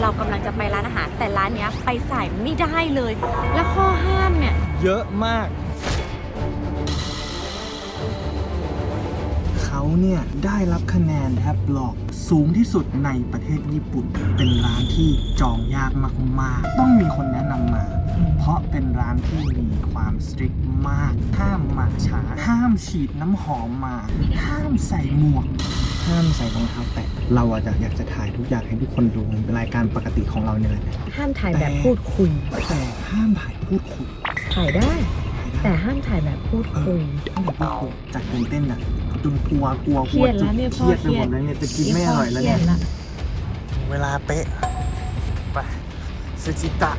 เรากำลังจะไปร้านอาหาร แต่ร้านเนี้ยไปสายไม่ได้เลย และข้อห้ามเนี่ย เยอะมาก เขาเนี่ย ได้รับคะแนนแท็บบล็อกสูงที่สุดในประเทศญี่ปุ่น เป็นร้านที่จองยากมาก ๆ ต้องมีคนแนะนำมา เพราะเป็นร้านที่มีความสตริกมาก ห้ามมาช้าห้ามฉีดน้ำหอมมา ห้ามใส่หมวก ห้ามใส่รองเท้าแตะเราอะจะอยากจะถ่ายทุกอย่างให้ทุกคนดูรายการปกติของเราเนี่ยแหละห้ามถ่ายแบบพูดคุย แต่ห้ามถ่ายพูดคุยถ่ายได้ถ่ายได้แต่ห้ามถ่ายแบบพูดคุยตั้งแต่พูดคุยจากตื่นเต้นอะจนกลัวกลัวเคกรีลัวยดแล้วเนี่ยเคพ่อรียดไปเครีหยมดดแล้วเนี่ยจะกินไม่อร่อยแล้วคเนี่ยดละเวลาเป๊ะไปซูจิตะ